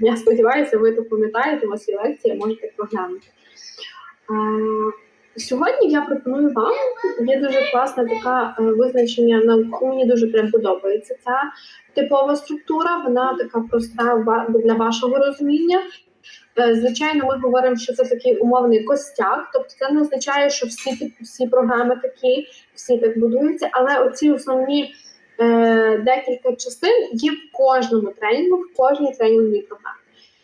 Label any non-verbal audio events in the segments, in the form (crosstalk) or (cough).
Я сподіваюся, ви то пам'ятаєте, у вас є лекція, можете проглянути. Е, Сьогодні я пропоную вам, є дуже класне таке визначення наук. Мені дуже прям подобається ця типова структура, вона така проста для вашого розуміння. Е, Звичайно, ми говоримо, що це такий умовний костяк, тобто це не означає, що всі всі програми такі, всі так будуються, але оці основні е, декілька частин є в кожному тренінгу, в кожній тренінговій програмі.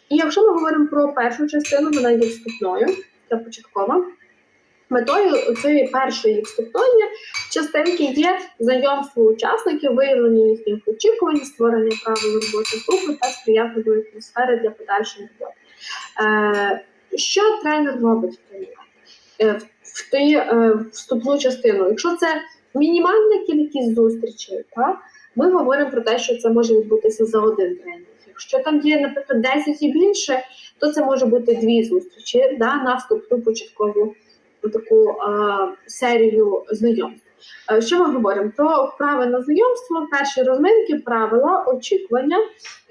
І якщо ми говоримо про першу частину, вона є вступною, це початкова. Метою цієї першої вступної частинки є знайомство учасників, виявлення їхніх очікувань, створення правил роботи групи та сприятливої атмосфери для подальшої роботи. Е, що тренер робить в тренуванні? Е, в вступну частину? Якщо це мінімальна кількість зустрічей, так, ми говоримо про те, що це може відбутися за один тренінг. Якщо там є, наприклад, 10 і більше, то це може бути дві зустрічі да, на вступну початкову таку е, серію знайомств. Е, Що ми говоримо? Про вправи на знайомство, перші розминки, правила, очікування,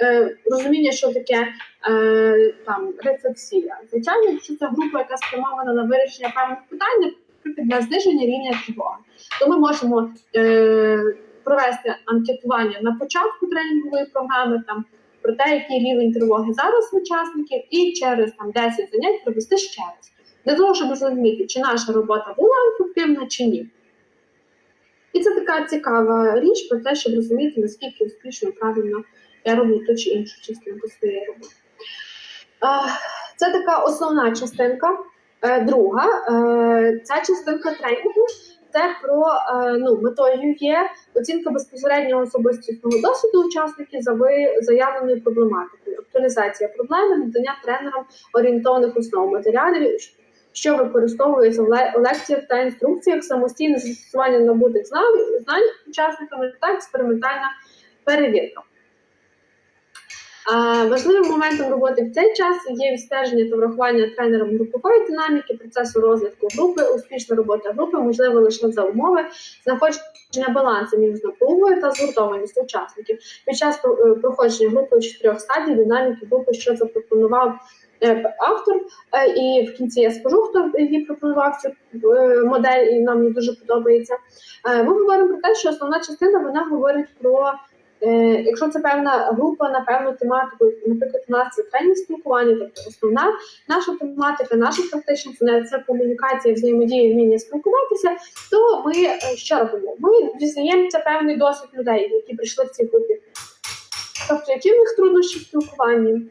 е, розуміння, що таке е, там рефлексія. Звичайно, якщо це група, яка спрямована на вирішення певних питань, на зниження рівня тривоги, то ми можемо е, провести анкетування на початку тренінгової програми, там про те, який рівень тривоги зараз учасників, і через там 10 занять провести ще раз. Для того, щоб зрозуміти, чи наша робота була ефективна, чи ні. І це така цікава річ про те, щоб розуміти, наскільки успішно правильно я роблю ту чи іншу частинку своєї роботи. Е, Це така основна частинка. Е, Друга, е, ця частинка тренінгу це про е, ну, метою є оцінка безпосереднього особистісного досвіду учасників за заявленою проблематикою, актуалізація проблеми, надання тренерам орієнтованих основ матеріалів, що використовується в лекціях та інструкціях, самостійне застосування набутих знань, знань учасниками та експериментальна перевірка. Важливим моментом роботи в цей час є відстеження та врахування тренером групової динаміки, процесу розвитку групи, успішна робота групи, можливо лише за умови, знаходження балансу між напругою та згуртованістю учасників під час е, проходження групи чотирьох стадій динаміки групи, що запропонував е, автор. Е, І в кінці я скажу, хто її пропонував цю модель, і нам її дуже подобається. Ми говоримо про те, що основна частина вона говорить про. Е, Якщо це певна група на певну тематику, наприклад, у нас це тренінг спілкування, тобто основна наша тематика, наша практична це, комунікація, взаємодія, вміння спілкуватися, то ми е, що робимо? Ми дізнаємося певний досвід людей, які прийшли в цій групі. Тобто, які в них труднощі в спілкуванні,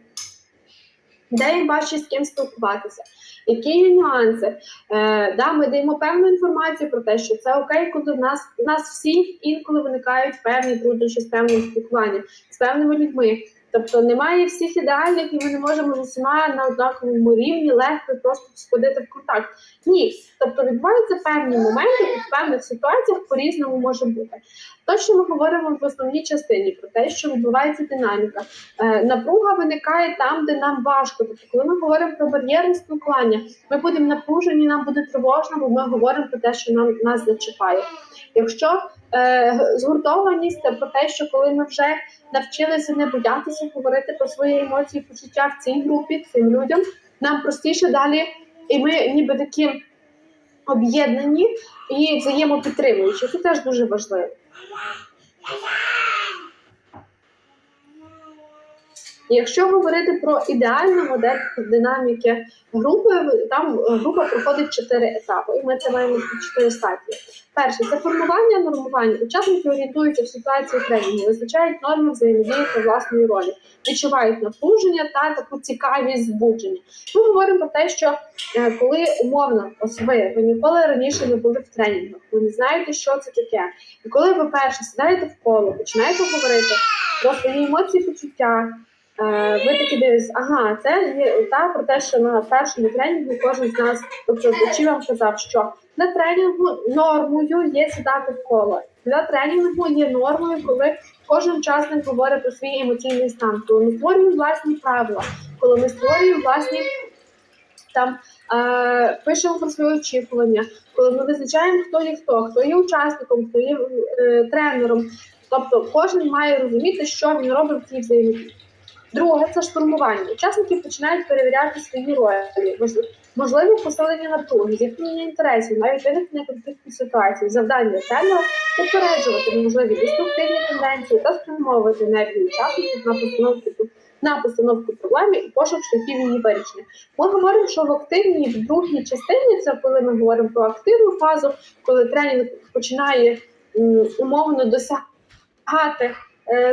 де їм важче з ким спілкуватися, які є нюанси. Е, да, ми даємо певну інформацію про те, що це окей, коли в нас у нас всіх інколи виникають певні труднощі з певним спілкуванням, з певними людьми. Тобто немає всіх ідеальних, і ми не можемо з усіма на однаковому рівні легко просто сходити в контакт. Ні, тобто відбуваються певні моменти, і в певних ситуаціях по-різному може бути. То, що ми говоримо в основній частині про те, що відбувається динаміка, е, напруга виникає там, де нам важко. Тобто, коли ми говоримо про бар'єрне спілкування, ми будемо напружені, нам буде тривожно, бо ми говоримо про те, що нам нас зачіпає. Якщо згуртованість це про те, що коли ми вже навчилися не боятися говорити про свої емоції, почуття в цій групі, цим людям, нам простіше далі, і ми ніби такі об'єднані і взаємопідтримуючі. Це теж дуже важливо. І Якщо говорити про ідеальну модель динаміки групи, там група проходить чотири етапи, і ми це маємо чотири стадії. Перше це формування нормування. Учасники орієнтуються в ситуації тренінгу, визначають норми взаємодії та власної ролі, відчувають напруження та таку цікавість збудження. Ми говоримо про те, що е, коли умовно ось ви, ви ніколи раніше не були в тренінгах, ви не знаєте, що це таке. І коли ви перше сідаєте в коло, починаєте говорити про свої емоції, почуття. Е, Ви такі дивитесь, ага, це та про те, що на першому тренінгу кожен з нас, тобто чи вам казав, що на тренінгу нормою є сідати в коло. Для тренінгу є нормою, коли кожен учасник говорить про свій емоційний стан, коли ми створюємо власні правила, коли ми створюємо власні там е, пишемо про свої очікування, коли ми визначаємо, хто є хто, хто є учасником, хто є е, тренером. Тобто кожен має розуміти, що він робить в цій взаємодії. Друге це штурмування. Учасники починають перевіряти свої ролі, Мож- можливе посилення напруги, зіткнення інтересів, навіть виникнення конфліктних ситуацій, завдання тренера попереджувати можливі деструктивні тенденції та спрямовувати енергію учасників на постановку на постановку проблеми і пошук шляхів її вирішення. Ми говоримо, що в активній в другій частині це коли ми говоримо про активну фазу, коли тренінг починає умовно досягати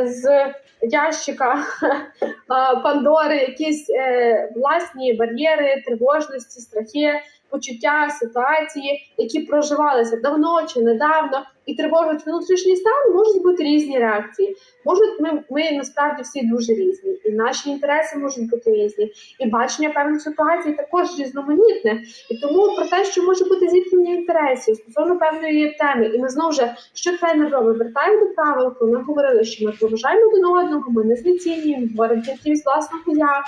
з ящика (laughs) Пандори якісь е, власні бар'єри, тривожності, страхи, почуття, ситуації, які проживалися давно чи недавно, і тривожать внутрішній стан, можуть бути різні реакції. Можуть ми, ми насправді всі дуже різні, і наші інтереси можуть бути різні, і бачення певних ситуацій також різноманітне. І тому про те, що може бути зіткнення інтересів стосовно певної теми, і ми знову ж, що тренер робить, вертає до правил, коли ми говорили, що ми поважаємо один одного, ми не знецінюємо, говоримо тільки з власного я.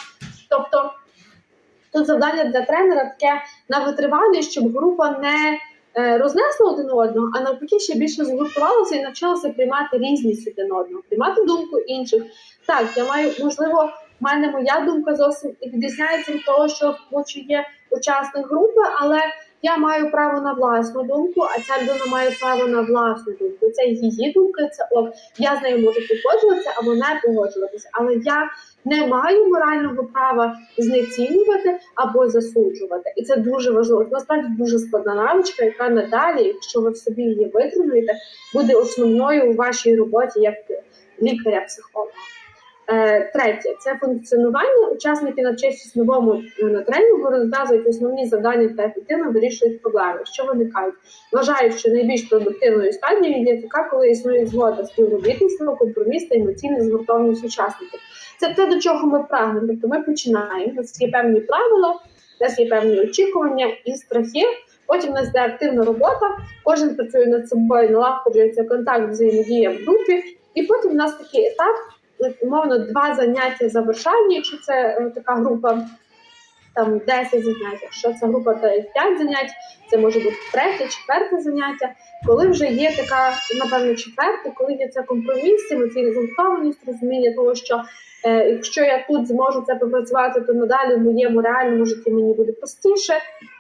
Тобто тут завдання для тренера таке на витривалість, щоб група не е, рознесла один одного, а навпаки ще більше згуртувалася і навчилася приймати різність один одного, приймати думку інших. Так, я маю можливо, в мене моя думка зовсім і відрізняється від того, що є учасник групи, але я маю право на власну думку, а ця людина має право на власну думку. Це її думка, це ок. Я з нею можу погоджуватися або не погоджуватися, але я не маю морального права знецінювати або засуджувати. І це дуже важливо. Насправді дуже складна навичка, яка надалі, якщо ви в собі її витримуєте, буде основною у вашій роботі як лікаря-психолога. Е, Третє це функціонування. Учасники, навчившись новому е, на тренінгу, розв'язують основні завдання та ефективно вирішують проблеми, що виникають. Вважають, що найбільш продуктивною стадією є така, коли існує згода, співробітництво, компроміс та емоційна згуртованість учасників. Це те, до чого ми прагнемо. Тобто ми починаємо. У нас є певні правила, у нас є певні очікування і страхи. Потім у нас йде активна робота, кожен працює над собою, налагоджується контакт, взаємодія в групі. І потім у нас такий етап, умовно, два заняття завершальні, якщо це е, така група, там 10 занять, якщо це група то 5 занять, це може бути третє, четверте заняття. Коли вже є така, напевно, четверте, коли є це компроміс, згуртованість, розуміння того, що е, якщо я тут зможу це попрацювати, то надалі в моєму реальному житті мені буде простіше,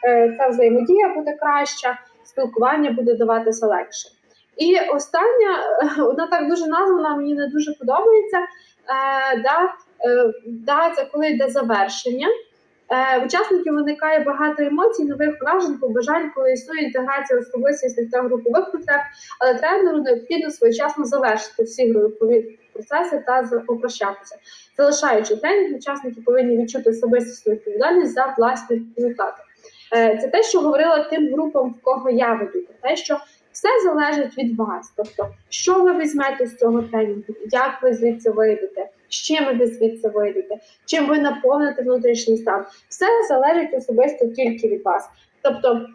е, ця взаємодія буде краща, спілкування буде даватися легше. І остання, (laughs) вона так дуже названа, мені не дуже подобається. Е, да, е, да, це коли йде завершення. Е, в учасників виникає багато емоцій, нових вражень, побажань, коли існує інтеграція особистісних та групових потреб, але тренеру необхідно своєчасно завершити всі групові процеси та попрощатися. Залишаючи тренінг, учасники повинні відчути особистісну відповідальність за власні результати. Це те, що говорила тим групам, в кого я веду, про те, що все залежить від вас. Тобто, що ви візьмете з цього тренінгу, як ви звідси вийдете, з чим ви звідси вийдете, чим ви наповните внутрішній стан. Все залежить особисто тільки від вас. Тобто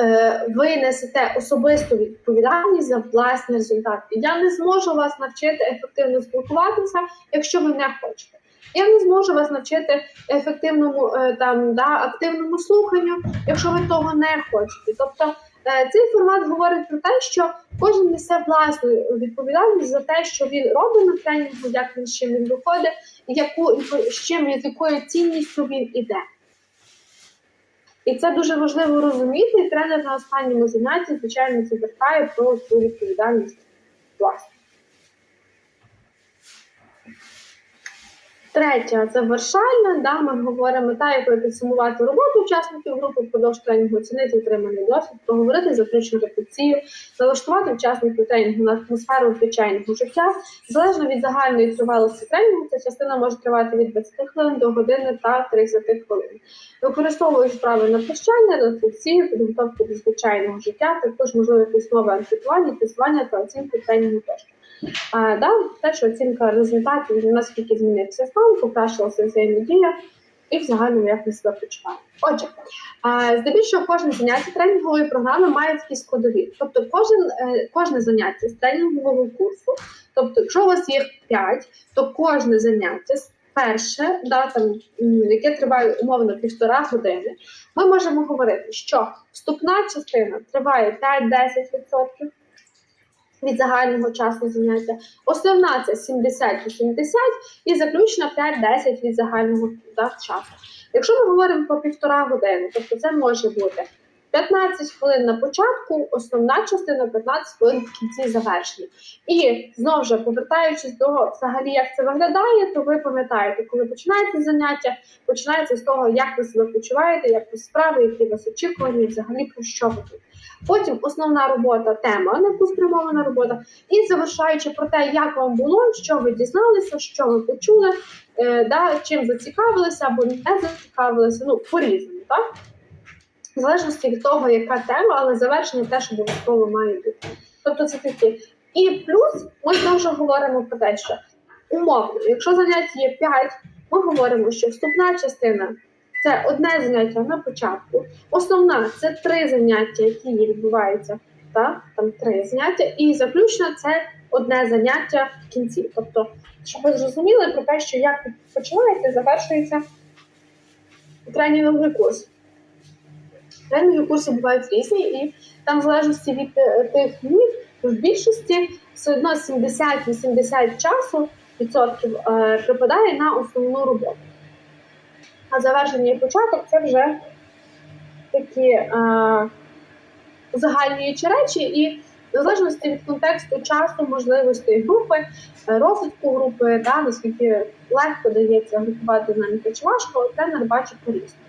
е, ви несете особисту відповідальність за власний результат. Я не зможу вас навчити ефективно спілкуватися, якщо ви не хочете. Я не зможу вас навчити ефективному е, там да активному слуханню, якщо ви того не хочете. Тобто цей формат говорить про те, що кожен несе власну відповідальність за те, що він робить на тренінгу, як він з чим він виходить, яку з чим з якою цінністю він іде. І це дуже важливо розуміти. І тренер на останньому занятті, звичайно, звертає про цю відповідальність власну. Третя завершальна, да, ми говоримо мета, якою підсумувати роботу учасників групи впродовж тренінгу, оцінити отриманий досвід, проговорити заключну репетицію, налаштувати учасників тренінгу на атмосферу звичайного життя. Залежно від загальної тривалості тренінгу, ця частина може тривати від 20 хвилин до години та 30 хвилин. Використовують вправи на прощання, рефлексію, підготовку до звичайного життя, також можливе письмове анкетування, тестування та оцінку тренінгу тощо. Да, що оцінка результатів, наскільки змінився стан, покращилася взаємодія і в загальному як ми себе почуваємо. Отже, здебільшого кожне заняття тренінгової програми має такі складові. Тобто кожен, е, кожне заняття з тренінгового курсу, тобто, якщо у вас їх 5, то кожне заняття перше, да, там, яке триває умовно півтора години, ми можемо говорити, що вступна частина триває 5-10%, від загального часу заняття. Основна це 70-80 і заключна 5-10 від загального да, часу. Якщо ми говоримо про півтора години, тобто це може бути 15 хвилин на початку, основна частина 15 хвилин в кінці завершення. І знову ж повертаючись до взагалі, як це виглядає, то ви пам'ятаєте, коли починається заняття, починається з того, як ви себе почуваєте, як ви справи, які вас очікування, взагалі про що ви тут. Потім основна робота, тема, на яку спрямована робота, і завершаючи про те, як вам було, що ви дізналися, що ви почули, е, да, чим зацікавилися або не зацікавилися, ну по-різному, так? В залежності від того, яка тема, але завершення теж обов'язково має бути. Тобто це такі. І плюс ми ж говоримо про те, що умовно, якщо заняття є 5, ми говоримо, що вступна частина це одне заняття на початку, основна це три заняття, які відбуваються, так? там три заняття, і заключна це одне заняття в кінці. Тобто, щоб ви зрозуміли про те, що як ви починаєте, завершується тренінговий курс. Тренінгові курси бувають різні, і там, в залежності від е, тих днів, в більшості все одно 70-80 часу відсотків е, припадає на основну роботу. А завершення і початок це вже такі е, узагальнюючі речі, і в залежності від контексту часу, можливостей групи, е, розвитку групи, да, наскільки легко дається групувати динаміку чи важко, тренер бачить по-різному.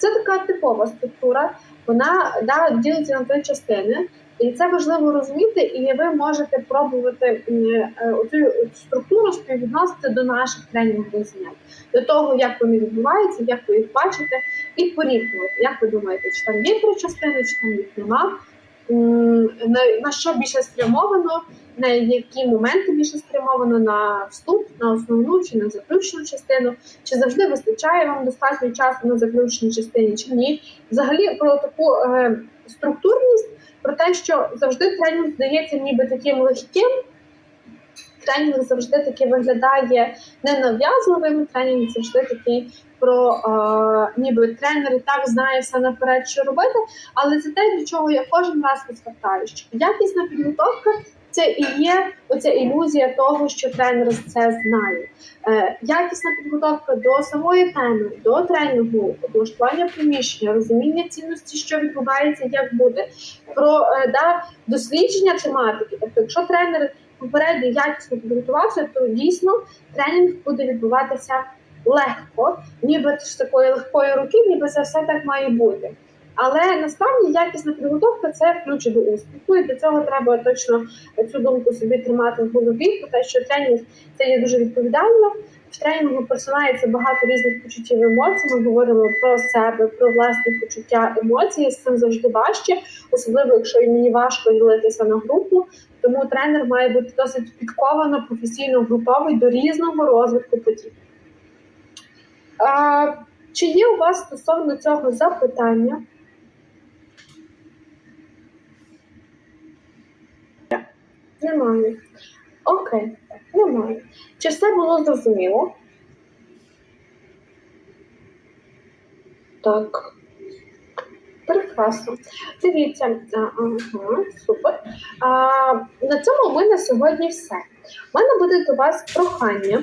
Це така типова структура, вона да, ділиться на три частини, і це важливо розуміти, і ви можете пробувати е, цю структуру співвідносити до наших тренінгових занять, до того, як вони відбуваються, як ви їх бачите, і порівнювати. Як ви думаєте, чи там є три частини, чи там їх нема? На, на що більше спрямовано, на які моменти більше спрямовано на вступ, на основну чи на заключну частину, чи завжди вистачає вам достатньо часу на заключній частині, чи ні? Взагалі про таку е, структурність, про те, що завжди тренінг здається ніби таким легким. Тренінг завжди таки виглядає ненав'язливим, тренінг завжди такий про е, ніби тренер і так знає все наперед, що робити. Але це те, до чого я кожен раз звертаю, що якісна підготовка це і є оця ілюзія того, що тренер це знає. Е, якісна підготовка до самої теми, до тренінгу, облаштування приміщення, розуміння цінності, що відбувається, як буде, про е, да, дослідження тематики. Тобто, якщо тренер попередньо якісно підготувався, то дійсно тренінг буде відбуватися легко, ніби з такої легкої руки, ніби це все так має бути. Але насправді якісна підготовка це ключ до успіху, і для цього треба точно цю думку собі тримати в голові, про те, що тренінг це є дуже відповідально. В тренінгу персонається багато різних почуттів і емоцій. Ми говоримо про себе, про власні почуття емоції. З цим завжди важче, особливо якщо мені важко ділитися на групу. Тому тренер має бути досить підковано, професійно готовий до різного розвитку подій. Чи є у вас стосовно цього запитання? Немає. Окей, немає. Чи все було зрозуміло? Так. Прекрасно. Дивіться, ага, супер. А, на цьому ми на сьогодні все. У мене буде до вас прохання